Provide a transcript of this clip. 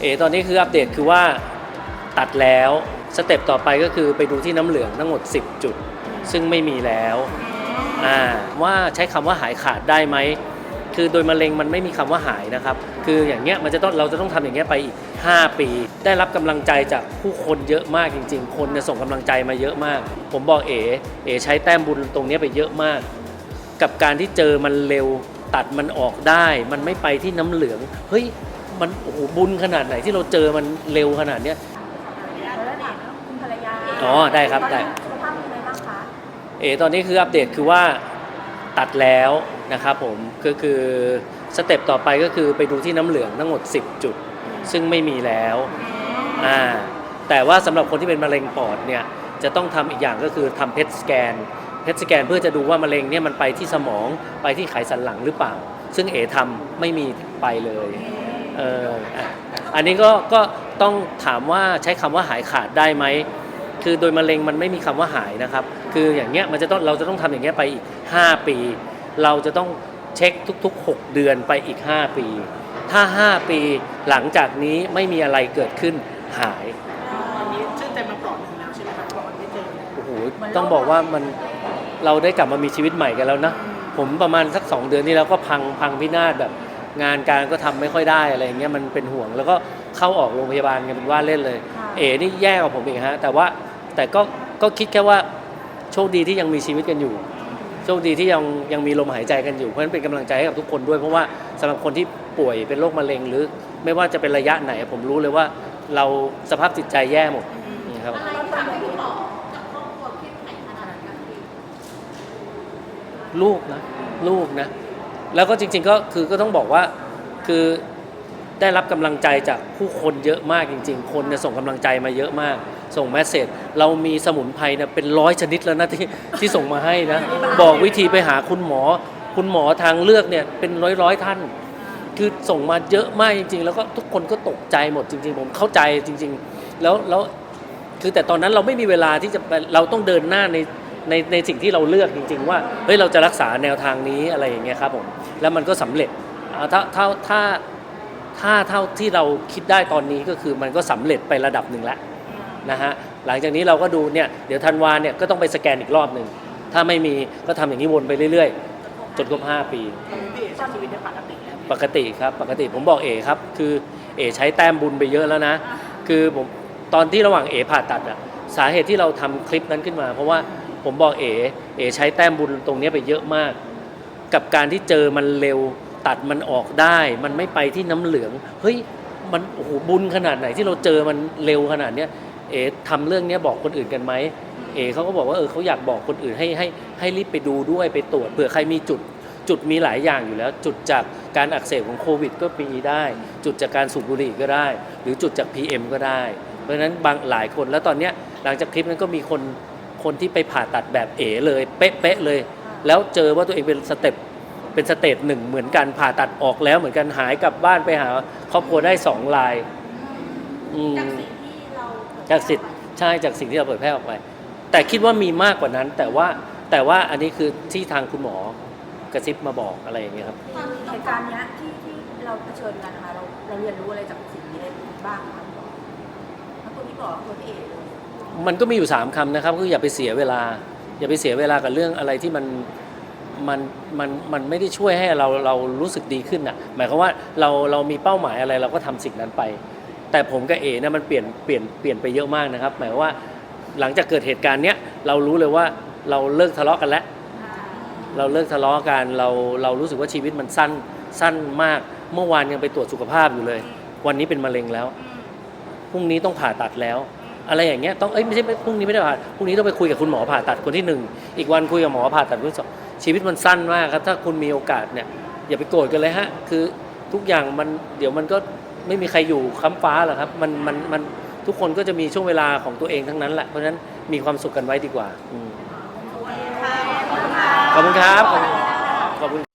เอตอนนี้คืออัปเดตคือว่าตัดแล้วสเต็ปต่อไปก็คือไปดูที่น้ำเหลืองทั้งหมด 10 จุด ซึ่งไม่มีแล้วอ่าว่าใช้คำว่าหายขาดได้ไหมคือโดยมะเร็งมันไม่มีคำว่าหายนะครับ คืออย่างเงี้ยมันจะต้องเราจะต้องทำอย่างเงี้ยไปอีก 5 ปี ได้รับกำลังใจจากผู้คนเยอะมากจริง ๆ คนเนี่ยส่งกำลังใจมาเยอะมาก ผมบอกเอ๋เอ๋ใช้แต้มบุญตรงเนี้ยไปเยอะมาก กับการที่เจอมันเร็วตัดมันออกได้ มันไม่ไปที่น้ำเหลือง เฮ้ย มันโอ้โหบุญขนาดไหนที่เราเจอมันเร็วขนาดเนี้ย แล้วถามคุณภรรยาอ๋อได้ครับได้ สุขภาพเป็นยังไงบ้างคะเอตอนนี้คืออัปเดตคือว่าตัดแล้วนะครับผมก็คือสเต็ปต่อไปก็คือไปดูที่น้ำเหลืองทั้งหมด 10 จุด ซึ่งไม่มีแล้วอ่าแต่ว่าสำหรับคนที่เป็นมะเร็งปอดเนี่ยจะต้องทำอีกอย่างก็คือทำเพ t สแกนเพ t สแกนเพื่อจะดูว่ามะเร็งเนี่ยมันไปที่สมองไปที่ไขสันหลังหรือเปล่า ซึ่งเอทำไม่มีไปเลย เอออะอันนี้ก็ก็ต้องถามว่าใช้คำว่าหายขาดได้ไหมคือโดยมะเร็งมันไม่มีคำว่าหายนะครับ คืออย่างเงี้ยมันจะต้องเราจะต้องทำอย่างเงี้ยไปอีก 5 ปี เราจะต้องเช็คทุก ๆ 6 เดือนไปอีก 5 ปี ถ้า 5 ปีหลังจากนี้ไม่มีอะไรเกิดขึ้นหายวันนี้ชื่นใจมาปลอดหนึ่งแล้วใช่ไหมครับที่บอกว่าไม่เจอเนี่ยโอ้โหต้องบอกว่ามันเราได้กลับมามีชีวิตใหม่กันแล้วนะ ผมประมาณสัก 2 เดือนที่แล้วก็พังพังพินาศแบบ งานการก็ทำไม่ค่อยได้อะไรอย่างเงี้ยมันเป็นห่วง แล้วก็เข้าออกโรงพยาบาลกันเป็นว่าเล่นเลย เอ๋นี่แย่กว่าผมอีกฮะแต่ว่าแต่ก็ก็คิดแค่ว่าโชคดีที่ยังมีชีวิตกันอยู่ โชคดีที่ยังยังมีลมหายใจกันอยู่เพราะฉะนั้นเป็นกำลังใจให้กับทุกคนด้วย เพราะว่าสำหรับคนที่ป่วยเป็นโรคมะเร็งหรือ ไม่ว่าจะเป็นระยะไหน ผมรู้เลยว่าเราสภาพจิตใจแย่หมดนะครับอะไรทำให้คุณหมอลูกนะลูกนะ แล้วก็จริง ๆ ก็คือก็ต้องบอกว่าคือได้รับกำลังใจจากผู้คนเยอะมากจริง ๆ คนเนี่ยส่งกำลังใจมาเยอะมาก ส่งแมสเซจเรามีสมุนไพรเนี่ยเป็นร้อยชนิดแล้วนะที่ที่ส่งมาให้นะ บอกวิธีไปหาคุณหมอ คุณหมอทางเลือกเนี่ยเป็นร้อยร้อยท่าน คือส่งมาเยอะมากจริง ๆ แล้วก็ทุกคนก็ตกใจหมดจริง ๆ ผมเข้าใจจริง ๆ แล้วแล้วคือแต่ตอนนั้นเราไม่มีเวลาที่จะไปเราต้องเดินหน้าใน ในในสิ่งที่เราเลือกจริง ๆ ว่าเฮ้ยเราจะรักษาแนวทางนี้อะไรอย่างเงี้ยครับผมแล้วมันก็สำเร็จอ่าถ้าถ้าถ้าถ้าเท่าที่เราคิดได้ตอนนี้ก็คือมันก็สำเร็จไประดับหนึ่งแล้วนะฮะหลังจากนี้เราก็ดูเนี่ยเดี๋ยวธันวาเนี่ยก็ต้องไปสแกนอีกรอบหนึ่งถ้าไม่มีก็ทำอย่างนี้วนไปเรื่อยๆ จนครบ5 ปีตอนนี้พี่เอ๋ใช้ชีวิตได้ปกติแล้วปกติครับปกติผมบอกเอครับ คือเอใช้แต้มบุญไปเยอะแล้วนะ คือผมตอนที่ระหว่างเอผ่าตัดอะสาเหตุที่เราทำคลิปนั้นขึ้นมา เพราะว่า ผมบอกเอ๋เอ๋ใช้แต้มบุญตรงนี้ไปเยอะมาก กับการที่เจอมันเร็วตัดมันออกได้ มันไม่ไปที่น้ำเหลืองเฮ้ยมันโอ้โหบุญขนาดไหนที่เราเจอมันเร็วขนาดเนี้ยเอ๋ทำเรื่องนี้บอกคนอื่นกันไหมเอ๋เขาก็บอกว่าเออเขาอยากบอกคนอื่นให้ให้ให้รีบไปดูด้วยไปตรวจเผื่อใครมีจุดจุดมีหลายอย่างอยู่แล้ว จุดจากการอักเสบของโควิด ก็มีได้ จุดจากการสูบบุหรี่ก็ได้ หรือจุดจาก PM ก็ได้ เพราะฉะนั้นบางหลายคนแล้วตอนเนี้ยหลังจากคลิปนั้นก็มีคน คนที่ไปผ่าตัดแบบเอ๋เลย เป๊ะๆเลย แล้วเจอว่าตัวเองเป็นสเต็ปเป็นสเตจหนึ่งเหมือนกันผ่าตัดออกแล้วเหมือนกันหายกลับบ้านไปหาครอบครัวได้สองลายอืมจากสิ่งที่เราจากสิทธิ์ใช่จากสิ่งที่เราเผยแพร่ออกไป แต่คิดว่ามีมากกว่านั้น แต่ว่าแต่ว่าอันนี้คือที่ทางคุณหมอกระซิบมาบอกอะไรอย่างเงี้ยครับเหตุการณ์เนี้ยที่ที่เราเผชิญกันนะคะเราเราเรียนรู้อะไรจากสิ่งนี้ได้บ้างคะทั้งตัวพี่บอกตัวพี่เอ๋เลย มันก็มีอยู่สามคำนะครับคืออย่าไปเสียเวลา อย่าไปเสียเวลากับเรื่องอะไรที่มันมันมันมันไม่ได้ช่วยให้เราเรารู้สึกดีขึ้นอะหมายความว่าเราเรามีเป้าหมายอะไรเราก็ทำสิ่งนั้นไป แต่ผมกับเอเนี่ยมันเปลี่ยนเปลี่ยนเปลี่ยนไปเยอะมากนะครับ หมายความว่าหลังจากเกิดเหตุการณ์เนี้ยเรารู้เลยว่าเราเลิกทะเลาะกันแล้ว เราเลิกทะเลาะกันเราเรารู้สึกว่าชีวิตมันสั้นสั้นมาก เมื่อวานยังไปตรวจสุขภาพอยู่เลย วันนี้เป็นมะเร็งแล้วพรุ่งนี้ต้องผ่าตัดแล้ว อะไรอย่างเงี้ยต้องเอ้ยไม่ใช่พรุ่งนี้ไม่ได้ผ่าพรุ่งนี้ต้องไปคุยกับคุณหมอผ่าตัดคนที่หนึ่งอีกวันคุยกับหมอผ่าตัดคนที่สองชีวิตมันสั้นมากครับถ้าคุณมีโอกาสเนี่ยอย่าไปโกรธกันเลยฮะคือทุกอย่างมันเดี๋ยวมันก็ไม่มีใครอยู่ค้ำฟ้าหรอกครับมันมันมันทุกคนก็จะมีช่วงเวลาของตัวเองทั้งนั้นแหละเพราะฉะนั้นมีความสุขกันไว้ดีกว่าอืมขอบคุณครับขอบคุณขอบคุณ